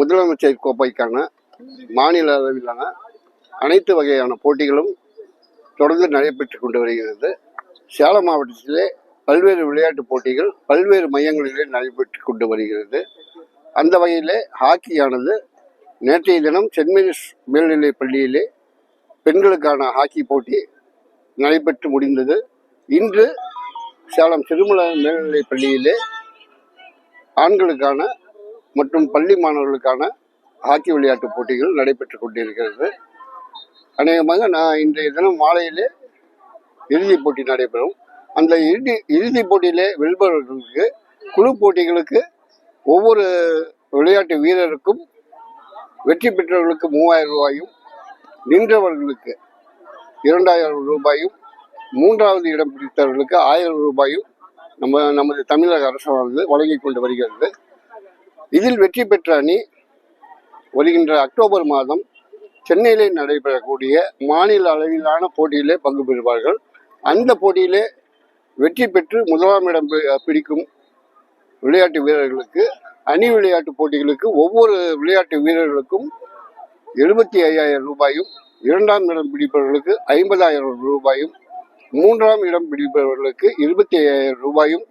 முதலமைச்சர் கோப்பைக்கான மாநில அளவிலான அனைத்து வகையான போட்டிகளும் தொடர்ந்து நடைபெற்று கொண்டு வருகிறது. சேலம் மாவட்டத்திலே பல்வேறு விளையாட்டுப் போட்டிகள் பல்வேறு மையங்களிலே நடைபெற்று கொண்டு வருகிறது. அந்த வகையிலே ஹாக்கியானது நேற்றைய தினம் சென்ட் மேல்நிலைப் பள்ளியிலே பெண்களுக்கான ஹாக்கி போட்டி நடைபெற்று முடிந்தது. இன்று சேலம் திருமல மேல்நிலைப் பள்ளியிலே ஆண்களுக்கான மற்றும் பள்ளி மாணவர்களுக்கான ஹாக்கி விளையாட்டுப் போட்டிகள் நடைபெற்று கொண்டிருக்கிறது. அநேகமாக நான் இன்றைய தினம் மாலையிலே இறுதிப் போட்டி நடைபெறும். அந்த இறுதி இறுதிப் போட்டியிலே வெல்பவர்களுக்கு குழு போட்டிகளுக்கு ஒவ்வொரு விளையாட்டு வீரருக்கும் வெற்றி பெற்றவர்களுக்கு மூவாயிரம் ரூபாயும் நின்றவர்களுக்கு இரண்டாயிரம் ரூபாயும் மூன்றாவது இடம் பிடித்தவர்களுக்கு ஆயிரம் ரூபாயும் நம்ம நமது தமிழக அரசானது வழங்கி கொண்டு வருகிறது. இதில் வெற்றி பெற்ற அணி வருகின்ற அக்டோபர் மாதம் சென்னையிலே நடைபெறக்கூடிய மாநில அளவிலான போட்டியிலே பங்கு பெறுவார்கள். அந்த போட்டியிலே வெற்றி பெற்று முதலாம் இடம் பி- பிடிக்கும் விளையாட்டு வீரர்களுக்கு அணி விளையாட்டு போட்டிகளுக்கு ஒவ்வொரு விளையாட்டு வீரர்களுக்கும் எழுபத்தி ஐயாயிரம் ரூபாயும் இரண்டாம் இடம் பிடிப்பவர்களுக்கு ஐம்பதாயிரம் ரூபாயும் மூன்றாம் இடம் பிடிப்பவர்களுக்கு இருபத்தி ஐயாயிரம் ரூபாயும்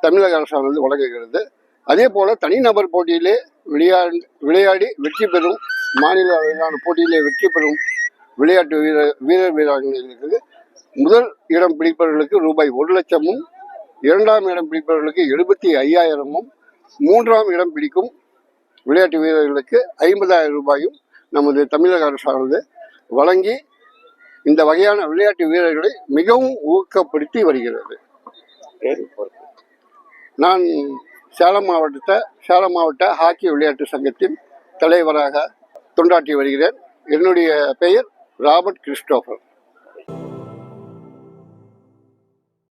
தமிழக அரசானது வழங்குகிறது. அதே போல தனிநபர் போட்டியிலே விளையாடு விளையாடி வெற்றி பெறும் மாநில அளவிலான போட்டியிலே வெற்றி பெறும் விளையாட்டு வீரர் வீரர் வீராங்கனைகளுக்கு முதல் இடம் பிடிப்பவர்களுக்கு ரூபாய் ஒரு லட்சமும் இரண்டாம் இடம் பிடிப்பவர்களுக்கு எழுபத்தி ஐயாயிரமும் மூன்றாம் இடம் பிடிக்கும் விளையாட்டு வீரர்களுக்கு ஐம்பதாயிரம் ரூபாயும் நமது தமிழக அரசானது வழங்கி இந்த வகையான விளையாட்டு வீரர்களை மிகவும் ஊக்கப்படுத்தி வருகிறது. நான் சேலம் மாவட்டத்தை சேலம் மாவட்ட ஹாக்கி விளையாட்டு சங்கத்தின் தலைவராக தொண்டாற்றி வருகிறேன். என்னுடைய பெயர் ராபர்ட் கிறிஸ்டோபர்.